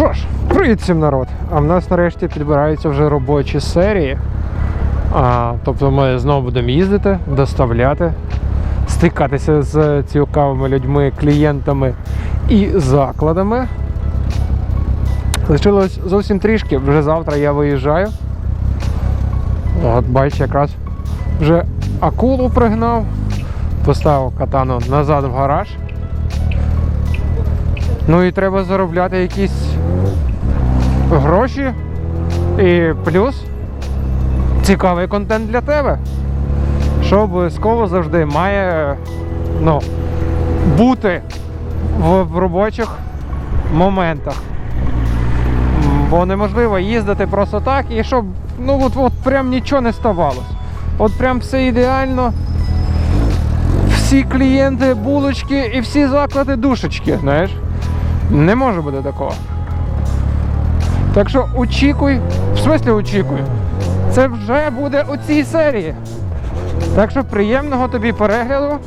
Що ж, привіт всім народ! А в нас нарешті підбираються вже робочі серії. А, тобто ми знову будемо їздити, доставляти, стикатися з цікавими людьми, клієнтами і закладами. Лишилось зовсім трішки, вже завтра я виїжджаю. От бачиш, якраз вже акулу пригнав, поставив катану назад в гараж. Ну і треба заробляти якісь гроші. І плюс цікавий контент для тебе. Що обов'язково завжди має ну, бути в, робочих моментах. Бо неможливо їздити просто так і щоб ну от, от прям нічого не ставалось. От прям все ідеально. Всі клієнти булочки і всі заклади душечки, знаєш. Не може бути такого. Так що очікуй, в смислі очікуй. Це вже буде у цій серії. Так що приємного тобі перегляду.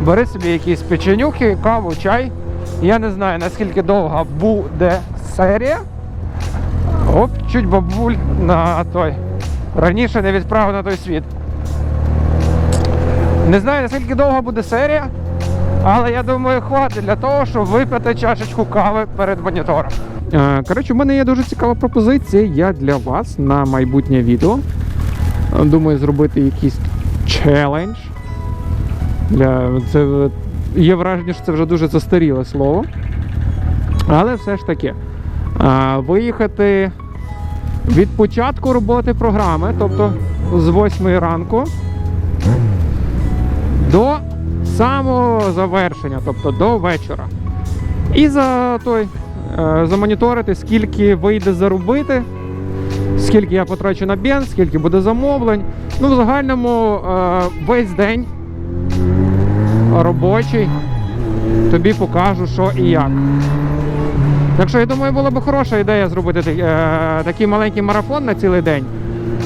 Бери собі якісь печенюхи, каву, чай. Я не знаю наскільки довга буде серія. Оп, чуть бабуль на той. Раніше не відправив на той світ. Не знаю наскільки довга буде серія, але я думаю, хватить для того, щоб випити чашечку кави перед монітором. Е, Коротше, в мене є дуже цікава пропозиція. Я для вас на майбутнє відео. е, Думаю, зробити якийсь челендж. Це... е, Є враження, що це вже дуже застаріле слово. Але все ж таки, виїхати від початку роботи програми, тобто з 8 ранку, до самого завершення, тобто до вечора. І за той е, замоніторити, скільки вийде заробити, скільки я потрачу на бенз, скільки буде замовлень. Ну, в загальному е, весь день робочий тобі покажу, що і як. Так що я думаю, була б хороша ідея зробити е, такий маленький марафон на цілий день.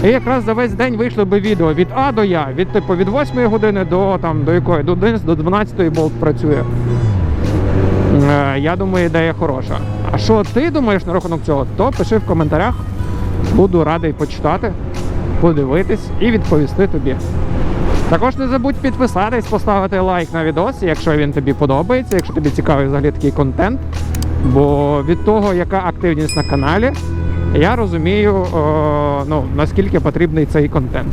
І якраз за весь день вийшло би відео від А до Я, від типу від 8 години до там до якої до 11, до 12 болт працює. Е, Я думаю, ідея хороша. А що ти думаєш на рахунок цього, то пиши в коментарях. Буду радий почитати, подивитись і відповісти тобі. Також не забудь підписатись, поставити лайк на відос, якщо він тобі подобається, якщо тобі цікавий взагалі такий контент. Бо від того, яка активність на каналі, я розумію, ну, наскільки потрібний цей контент.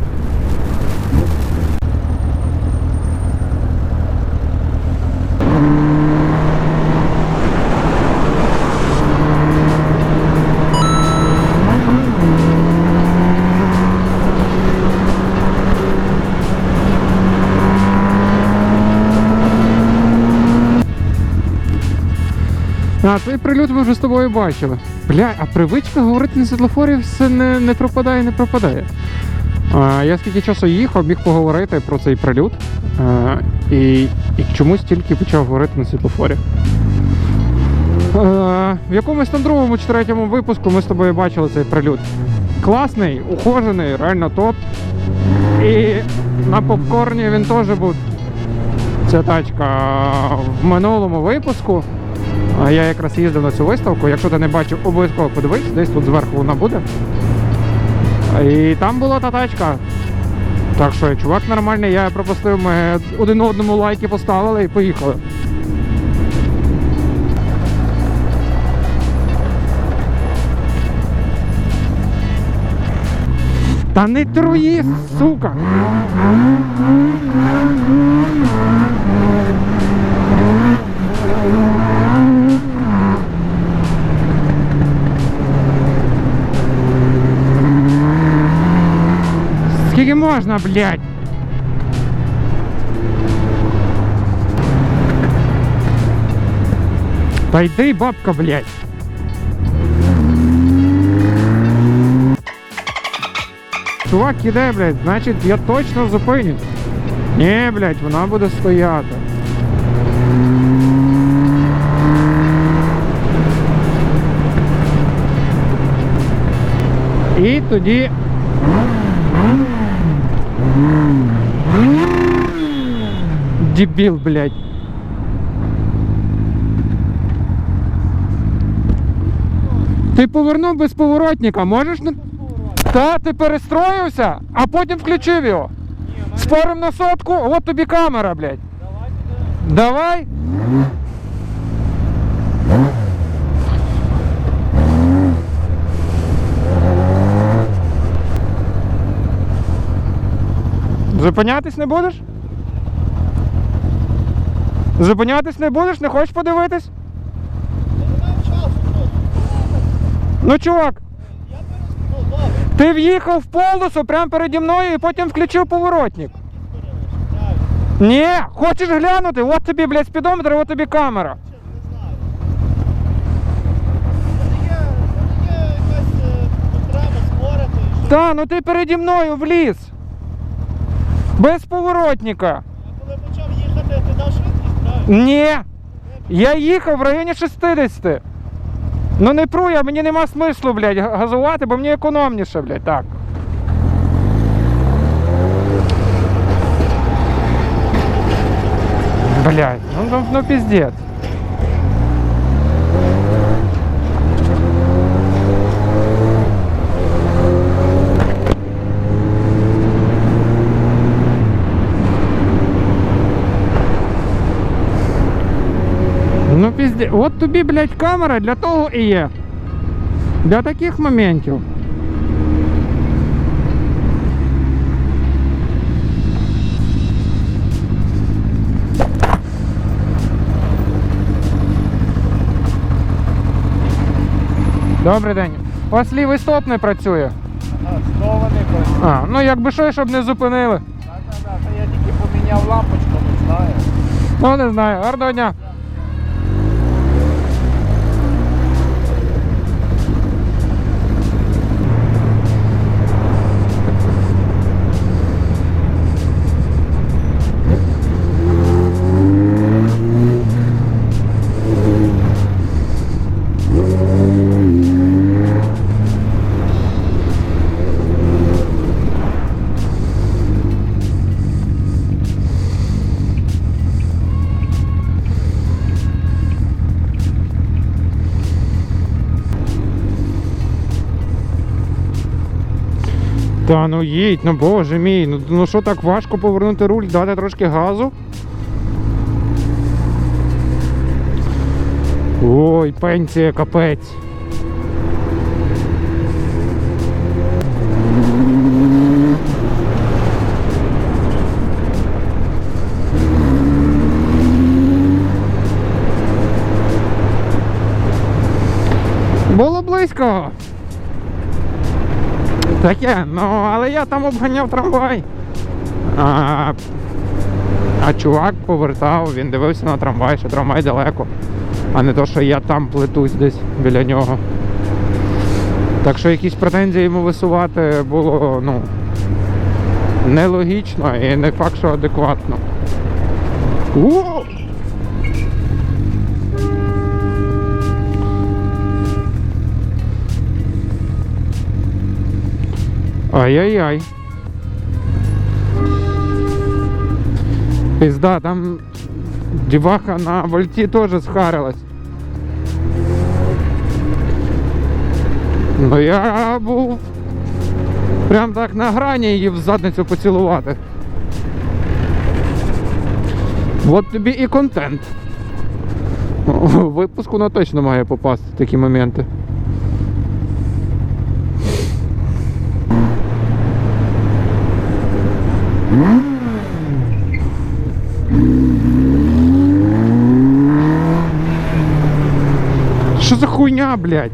А, цей прильот ми вже з тобою бачили. Бля, а привичка говорити на світлофорі все не, не пропадає, не пропадає. А, я скільки часу їхав, міг поговорити про цей прильот. А, і, і чомусь тільки почав говорити на світлофорі. А, в якомусь там другому чи третьому випуску ми з тобою бачили цей прильот. Класний, ухожений, реально топ. І на попкорні він теж був. Ця тачка в минулому випуску. А я якраз їздив на цю виставку. Якщо ти не бачив, обов'язково подивись, десь тут зверху вона буде. І там була та тачка. Так що чувак нормальний, я пропустив, ми один одному лайки поставили і поїхали. Та не труї, сука! Скільки можна, блядь? Та йди, бабка, блядь. Чувак іде, блядь, значить я точно зупинюсь. Ні, блядь, вона буде стояти. І тоді Дебіл, блядь. Ти повернув без поворотника, можеш. Та, ти перестроївся, а потім включив його. Спорим на сотку, от тобі камера, блядь. Давай. Зупинятись не будеш? Зупинятись не будеш? Не хочеш подивитись? Ну, чувак, ти в'їхав в полосу прямо переді мною і потім включив поворотник. Ні, хочеш глянути? От тобі, блядь, спідометр, от тобі камера. Та, ну ти переді мною вліз. Без поворотника. А коли почав їхати, ти дав швидкість, так? Ні. Я їхав в районі 60. Ну не пру я, мені нема смислу, блядь, газувати, бо мені економніше, блядь, так. Блядь, ну, ну, ну пиздец. Ну пізде. От тобі, блядь, камера для того і є. Для таких моментів. Добрий день. У вас лівий стоп не працює. Ага, стований просто. А, ну якби що, щоб не зупинили. Так, так, так. Я тільки поміняв лампочку, не знаю. Ну не знаю. Гарного дня. Та ну їдь, ну боже мій, ну, ну що так важко повернути руль, дати трошки газу. Ой, пенсія капець. Таке, ну але я там обганяв трамвай. А, а чувак повертав, він дивився на трамвай, що трамвай далеко. А не то, що я там плетусь десь біля нього. Так що якісь претензії йому висувати було, ну, нелогічно і не факт, що адекватно. О! Ай-яй-яй. Пизда, там деваха на вольті теж схарилась. Ну я був прям так на грані її в задницю поцілувати. От тобі і контент. Випуску на точно має попасти такі моменти. Що за хуйня, блядь?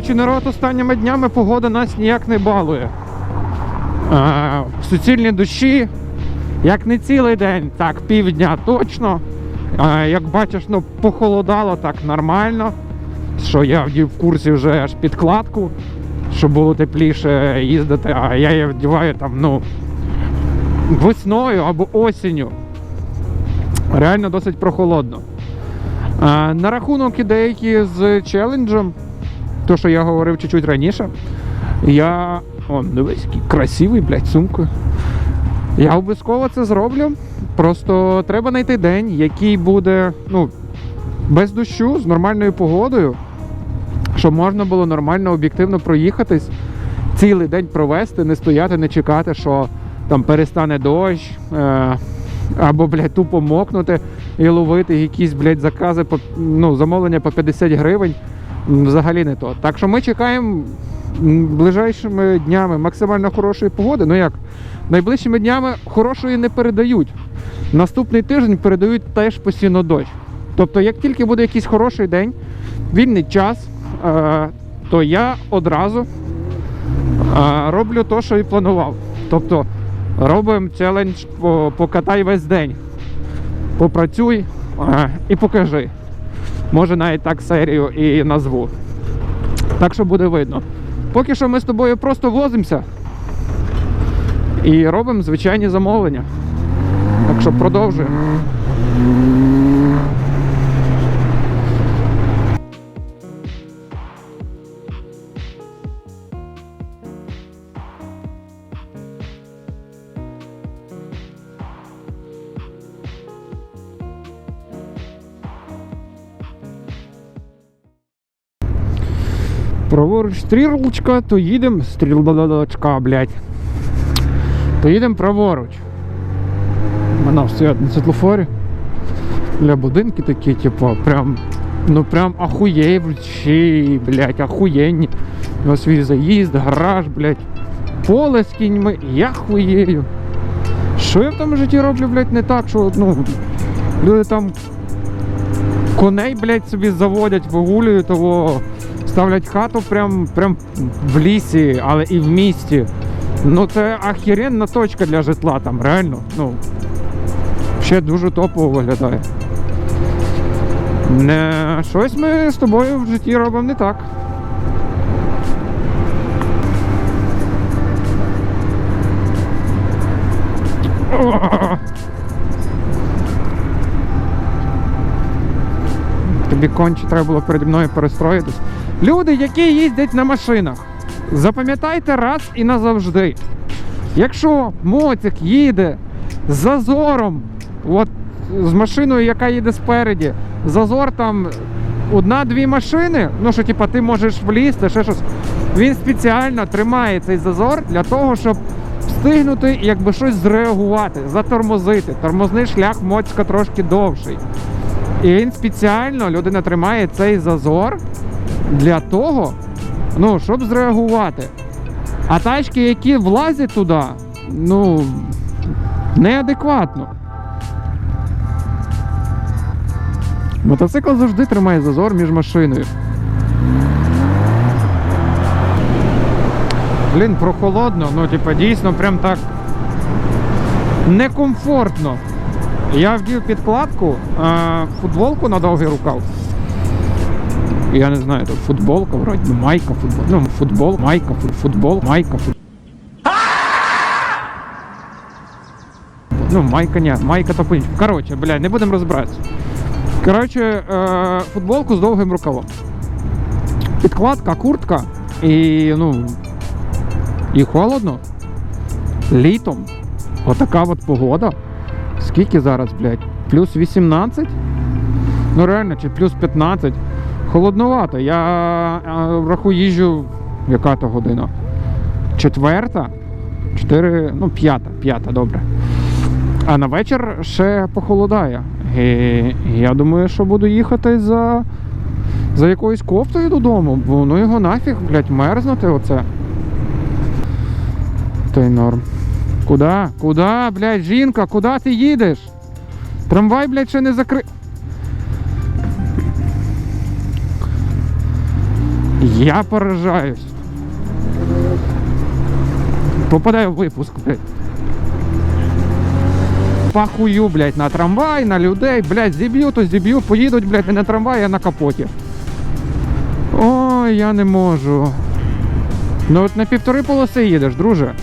Коротше, народ, останніми днями погода нас ніяк не балує. А, суцільні дощі, як не цілий день, так півдня точно. А, як бачиш, ну похолодало так нормально. Що я в курсі вже аж підкладку, щоб було тепліше їздити, а я її вдіваю там, ну, весною або осінню. Реально досить прохолодно. А, на рахунок ідейки з челенджем, то, що я говорив чуть-чуть раніше, я. О, дивись, який красивий, блядь, сумкою. Я обов'язково це зроблю. Просто треба знайти день, який буде ну, без дощу, з нормальною погодою, щоб можна було нормально, об'єктивно проїхатись, цілий день провести, не стояти, не чекати, що там перестане дощ, е- або, блядь, тупо мокнути і ловити якісь, блядь, закази ну, замовлення по 50 гривень. Взагалі не то. Так що ми чекаємо ближайшими днями максимально хорошої погоди. Ну як, найближчими днями хорошої не передають. Наступний тиждень передають теж постійно дощ. Тобто, як тільки буде якийсь хороший день, вільний час, е, то я одразу е, роблю те, що і планував. Тобто робимо челендж покатай весь день. Попрацюй е, і покажи. Може навіть так серію і назву. Так що буде видно. Поки що ми з тобою просто возимося і робимо звичайні замовлення. Так що продовжуємо. Праворуч стрілочка, то їдемо. Стрілочка, блядь. То їдемо праворуч. Вона стоять на світлофорі. Бля, будинки такі, типу, прям. Ну прям ахуєвчі, блядь, ахуєнні. На свій заїзд, гараж, блядь. Поле з кіньми, я хуєю. Що я в тому житті роблю, блядь, не так, що ну, люди там коней, блядь, собі заводять, вигулюють того, ставлять хату прям, прям в лісі, але і в місті. Ну це ахіренна точка для житла там, реально. Ну, ще дуже топово виглядає. Не, щось ми з тобою в житті робимо не так. Тобі конче треба було переді мною перестроїтись. Люди, які їздять на машинах, запам'ятайте раз і назавжди. Якщо моцик їде з зазором, от з машиною, яка їде спереді, зазор там одна-дві машини, ну що типа ти можеш влізти, ще щось. Він спеціально тримає цей зазор для того, щоб встигнути якби щось зреагувати, затормозити. Тормозний шлях моцька трошки довший. І він спеціально людина тримає цей зазор для того, ну, щоб зреагувати. А тачки, які влазять туди, ну, неадекватно. Мотоцикл завжди тримає зазор між машиною. Блін, прохолодно, ну, типа, дійсно, прям так некомфортно. Я вдів підкладку, футболку на довгий рукав. Я не знаю, тут футболка, вроді, ну, майка, футбол. Ну, футбол, майка, футбол, майка, футбол. Ну, майка, ні, майка то по Коротше, бля, не будемо розбиратися. Коротше, е, футболку з довгим рукавом. Підкладка, куртка і, ну, і холодно. Літом. Отака от погода. Скільки зараз, блядь? Плюс 18? Ну реально, чи плюс 15. Холодновато. Я а, врахую їжджу, яка то година? Четверта? Чотири, ну, п'ята, п'ята, добре. А на вечір ще похолодає. І я думаю, що буду їхати за, за якоюсь кофтою додому, бо ну його нафіг, блядь, мерзнути оце. Та й норм. Куда? Куда, блядь, жінка, куди ти їдеш? Трамвай, блядь, ще не закрив. Я поражаюсь. Попадаю в випуск, блядь. Пахую, блядь, на трамвай, на людей, блядь, зіб'ю, то зіб'ю, поїдуть, блядь, не на трамвай, а на капоті. Ой, я не можу. Ну от на півтори полоси їдеш, друже.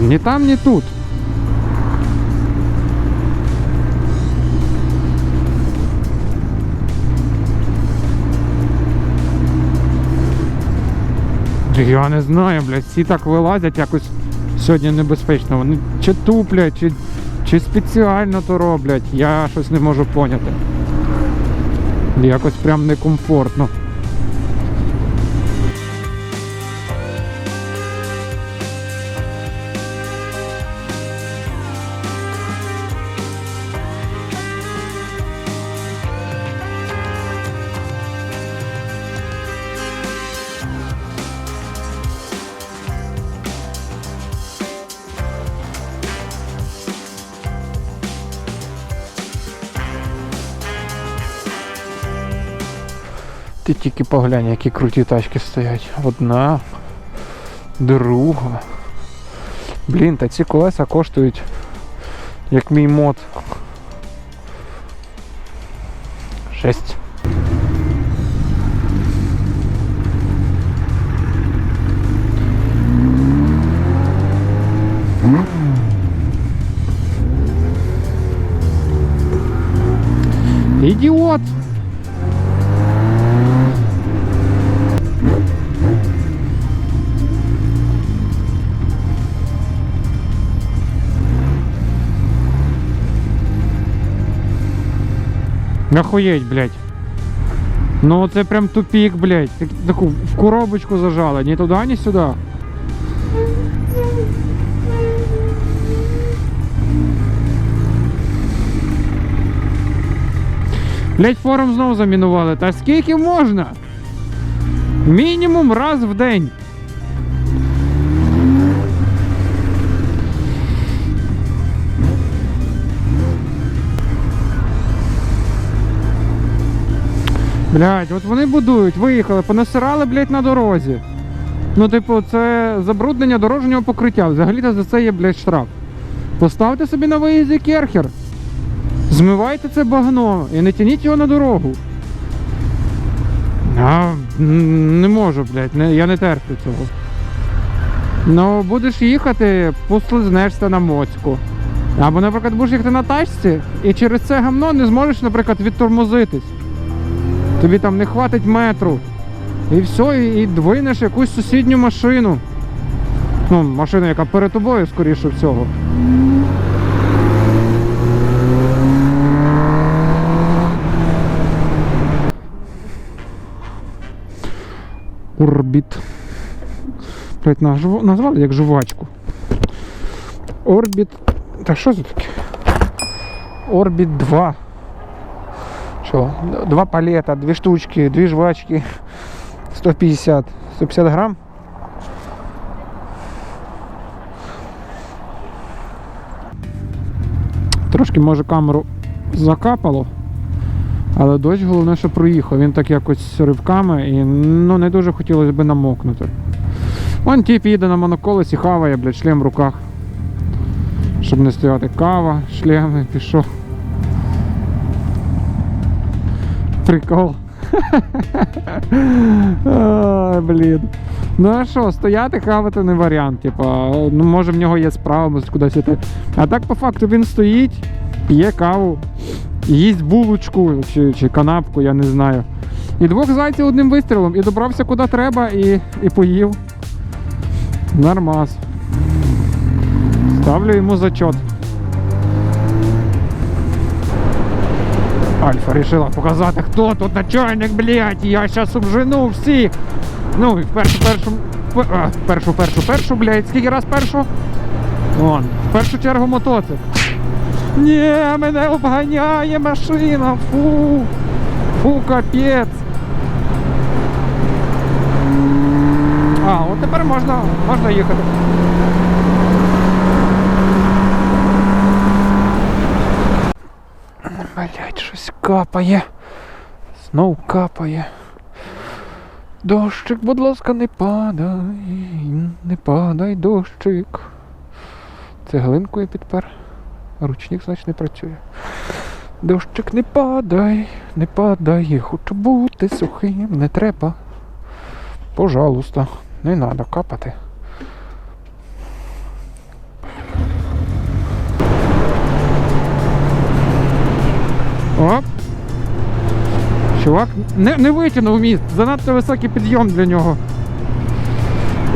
Ні там, ні тут. Я не знаю, блядь, всі так вилазять якось сьогодні небезпечно. Вони чи туплять, чи, чи спеціально то роблять. Я щось не можу поняти. Якось прям некомфортно. Тільки поглянь, які круті тачки стоять. Одна, друга. Блін, та ці колеса коштують як мій мод. Шесть. Охуєть, блядь. Ну це прям тупик, блядь. Так- Таку в коробочку зажали, ні туди, ні сюди. Блять, форум знову замінували. Та скільки можна? Мінімум раз в день. Блять, от вони будують, виїхали, понасирали, блять, на дорозі. Ну, типу, це забруднення дорожнього покриття. Взагалі-то за це є, блять, штраф. Поставте собі на виїзді керхер. Змивайте це багно і не тяніть його на дорогу. А, не можу, блядь, не, я не терплю цього. Ну, будеш їхати, послизнешся на моцьку. Або, наприклад, будеш їхати на тачці, і через це гамно не зможеш, наприклад, відтормозитись. Тобі там не хватить метру. І все, і, і двинеш якусь сусідню машину. Ну, машину, яка перед тобою, скоріше всього. Орбіт. Блять, назвали як жувачку. Орбіт. Та що це таке? Орбит 2. Що? Два палета, дві штучки, дві жвачки. 150. 150 грам. Трошки може камеру закапало. Але дощ головне, що проїхав. Він так якось ривками і ну, не дуже хотілося б намокнути. Вон тіп їде на моноколесі, хаває, блядь, шлем в руках. Щоб не стояти кава, шлем пішов. Прикол. Ай, блін. Ну а що, стояти хавати не варіант. Типа, ну може в нього є справа, може кудись іти. А так по факту він стоїть, п'є каву, їсть булочку чи, чи канапку, я не знаю. І двох зайців одним вистрілом, і добрався куди треба, і, і поїв. Нормас. Ставлю йому зачет. Альфа решила показати, хто тут начальник, блядь, я щас обжену всіх. Ну, і в першу, першу, першу, першу, першу, блядь, скільки раз першу? Вон, в першу чергу мотоцикл. Ні, мене обганяє машина, фу. Фу, капець. А, от тепер можна, можна їхати. Блять, щось капає. Знов капає. Дощик, будь ласка, не падай, не падай, дощик. Цеглинкою підпер. Ручник, значить, не працює. Дощик, не падай, не падай, хочу бути сухим, не треба. Пожалуйста, не треба капати. Оп. Чувак не, не витягнув міст, занадто високий підйом для нього.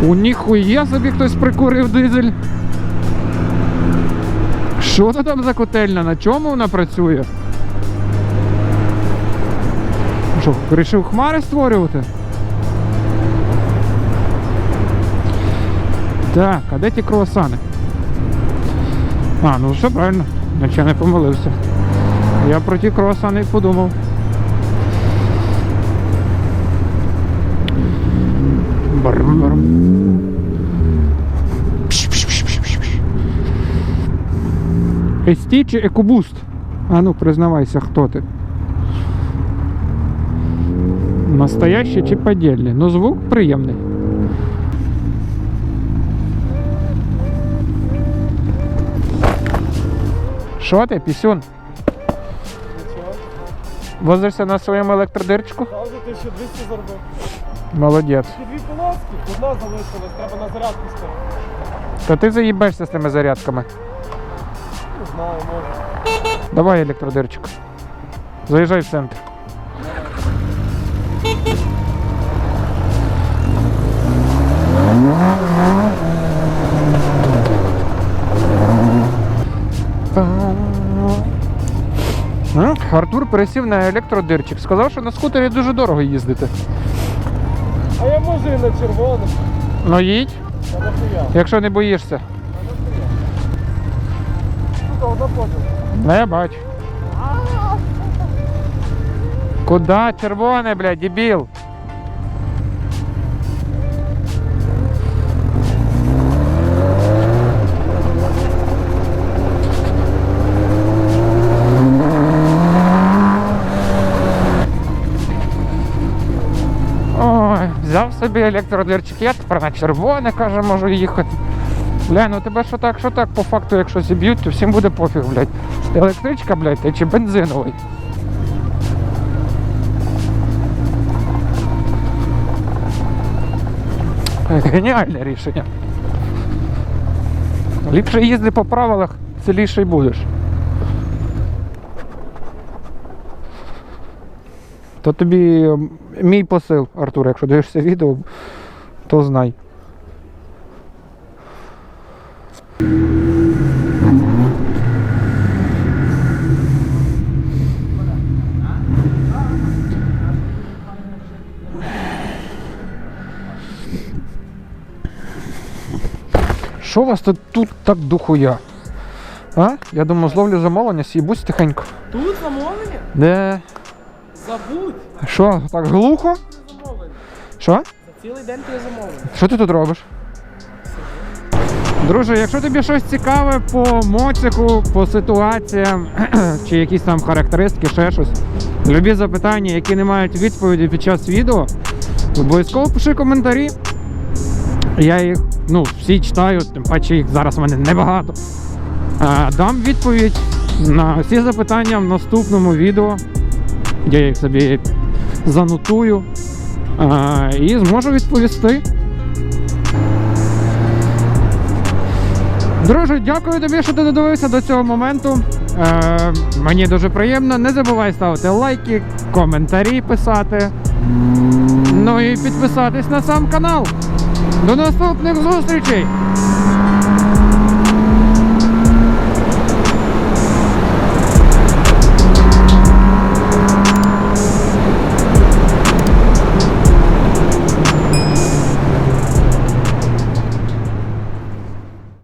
У ніхуя собі хтось прикурив дизель. Що це там за котельня? На чому вона працює? Що, вирішив хмари створювати? Так, а де ті круасани? А, ну все правильно, наче не помилився. Я про ті круасани й подумав. Барм-барм. Ести чи екобуст? А ну, признавайся, хто ти. Настоящий чи подільний? Ну, звук приємний. Що ти, пісюн? Возишся на своєму електродирчику? Завжди 1200 заробив. Молодець. Ті дві полоски, одна залишилась, треба на зарядку ставити. Та ти заїбешся з тими зарядками. Не знаю, може. Давай електродирчик. Заїжджай в центр. М? Артур пересів на електродирчик. Сказав, що на скутері дуже дорого їздити. А я можу і на червоних. Ну їдь, нахуя? якщо не боїшся. Сука, одна поділ. Ну, я бачу. Куда червоне, блядь, дебіл? Собі електродирчик, я тепер на червоне, каже, можу їхати. Бля, ну тебе що так, що так, по факту, якщо зіб'ють, то всім буде пофіг, блядь. Електричка, блядь, чи бензиновий. Геніальне рішення. Ліпше їзди по правилах, ціліший будеш. То тобі мій посил, Артур, якщо дивишся відео, то знай. Що у вас тут, тут так духуя? А? Я думаю, зловлю замовлення, с'їбусь тихенько. Тут замовлення? Де? Забудь. Що, так глухо? Що? Цілий день ти замовлення. Що ти тут робиш? Друже, якщо тобі щось цікаве по моцику, по ситуаціям, чи якісь там характеристики, ще щось, любі запитання, які не мають відповіді під час відео, обов'язково пиши коментарі. Я їх ну, всі читаю, тим паче їх зараз в мене небагато. Е, Дам відповідь на всі запитання в наступному відео. Я їх собі занотую і зможу відповісти. Друже, дякую тобі, що ти додивився до цього моменту. Е, мені дуже приємно. Не забувай ставити лайки, коментарі писати. Ну і підписатись на сам канал. До наступних зустрічей!